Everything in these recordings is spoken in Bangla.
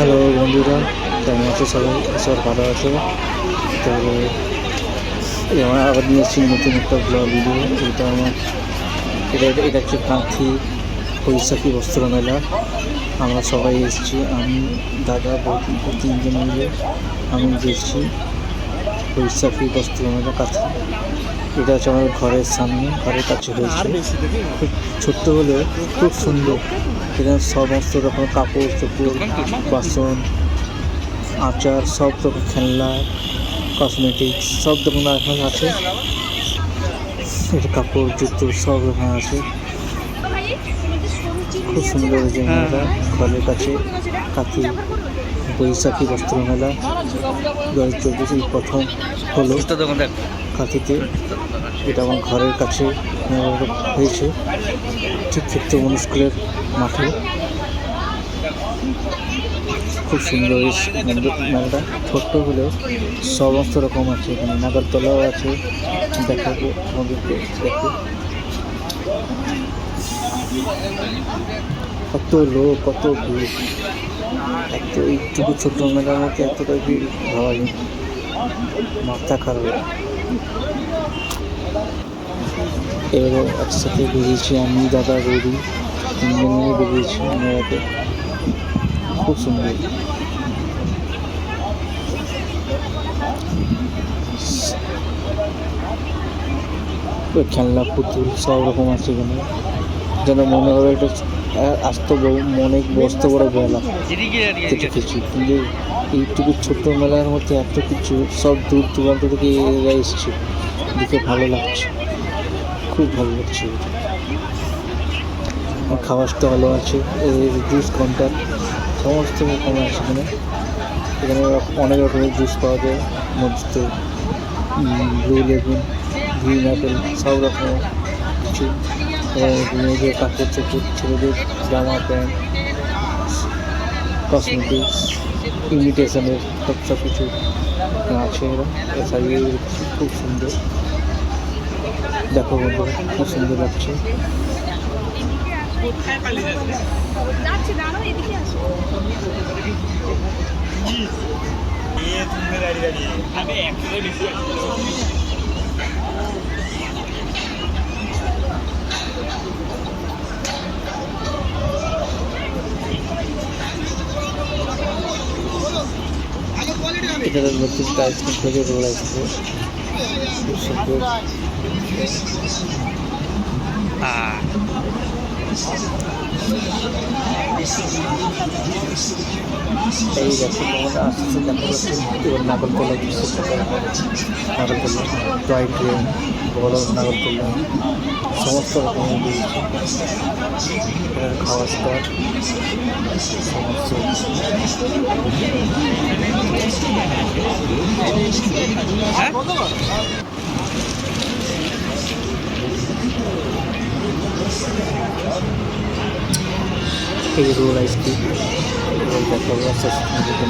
হ্যালো বন্ধুরা, কেমন আছো সবাই? সব ভালো আছো। তো আমার আবার নিয়ে এসেছি নতুন একটা ব্লগ ভিডিও এটা আমার এটা এটা হচ্ছে কাঁথি বৈশাখী বস্ত্র মেলা। আমরা সবাই এসেছি, আমি, দাদা তিনজন মিলে আমি এসেছি, বৈশাখী বস্ত্র মেলা কাঁথি। এটা হচ্ছে আমার ঘরের সামনে, ঘরের কাছে হয়েছে খুব ছোট্ট হলেও খুব সুন্দর। এখানে সমস্ত রকম কাপড় চোপড়, বাসন, আচার, সব রকম খেলনা কসমেটিক্স সব রকম এখানে আছে। কাপড়, জুতো সব রকম আছে। খুব সুন্দর হয়েছে মেলাটা। ঘরের কাছে কাকি বৈশাখী বস্ত্র মেলা। দু হাজার চব্বিশ প্রথম হলো। কাকিতে এটা আমার ঘরের কাছে হয়েছে। ঠিক ক্ষেত্র স্কুলের মাঠে। খুব সুন্দর মেলাটা। ছোট্ট হলেও সমস্ত রকম আছে। এখানে নাগরতলাও আছে। দেখাবো আমাদেরকে দেখো। কত লোক, কত ভিড়। এত এইটুকু ছোট মেলার মধ্যে এতটা ভিড় ভাবা মাথা খারাপ। এবারে একসাথে বেরিয়েছি আমি, দাদা রবি তিনজন মিলে বেরিয়েছি মেলাতে খুব সুন্দর। খেলনা, পুতুল, সব রকম আছে এখানে। যেন মনে হবে এটা আসত মনে বসতে বড় মেলা কিছু কিছু কিন্তু এইটুকু ছোট্ট মেলার মধ্যে এত কিছু সব দূর দূরান্ত থেকে এরা এসছে। দেখে ভালো লাগছে। খুব ভালো লাগছে। খাওয়ার স্টলও আছে জুস কাউন্টার, সমস্ত রকম আছে এখানে। এখানে অনেক রকমের জুস পাওয়া যায়। মধ্যে ব্লু লেগুন গ্রিন অ্যাপেল সব রকমের কিছু। মেয়েদের কাপড় চোপড় ছেলেদের জামা প্যান্ট কসমেটিক্স ইমিটেশনের সব সব কিছু আছে এরা সাজিয়ে খুব সুন্দর। দেখো বন্ধুরা, খুব সুন্দর লাগছে। যাচ্ছি দাঁড়াও এদিকে আসো এটার মধ্যে আইসক্রিম থেকে রোল আইসক্রিম খুব সুন্দর এই দেখো তোমাদের আসছে, দেখা এবার নাগরতলা নাগরতলা টয় ট্রেন বড় নাগরতলা সমস্ত রকমের দিয়েছে এখানে খাওয়ার সমস্ত। এই রোল আইসক্রিম দেখা যাচ্ছে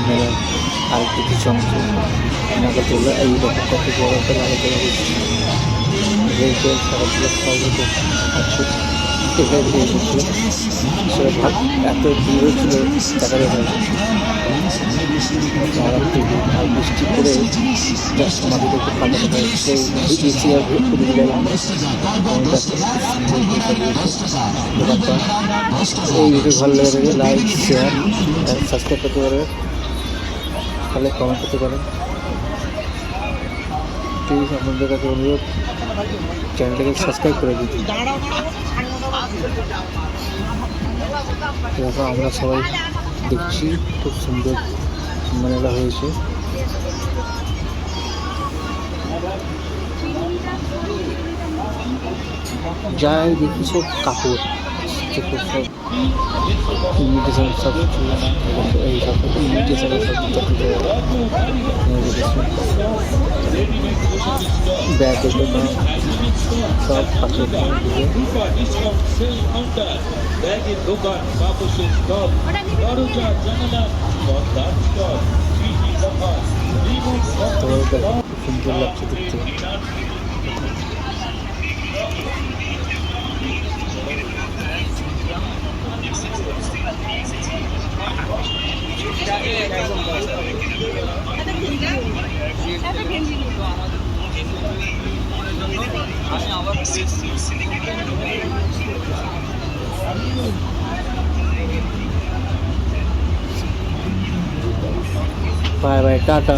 মেলার আরেকটি কিছু অংশ নাগরদোলা এই দেখো কত বড় একটা নাগরদোলা দিচ্ছে রেল আছে এখানে দিয়ে সেটা ভাব এত ভিড় ছিল দেখা যায় বৃষ্টি করে জাস্ট মাটিতে একটু ফাঁকা ফাঁকা সেই এসি আর গেলাম এই ভিডিও ভালো লেগে থাকে লাইক শেয়ার সাবস্ক্রাইব করতে পারবে। তাহলে কমেন্ট করতে পারেন। প্লিজ আপনাদের কাছে অনুরোধ চ্যানেলটাকে সাবস্ক্রাইব করে দিন। এরকম আমরা সবাই দেখছি খুব সুন্দর মেলা হয়েছে। যাই দেখি সব কাপড় সব সব সব কিছু এই সব সব ব্যাগের দোকান সব পাশে ব্যাগের দোকান কাপড়ের স্টল দরজা জানালা পর্দার খুব সুন্দর লাগছে দেখতে একটা ভেন্ডি একটা ভেন্ডি বাই বাই টাটা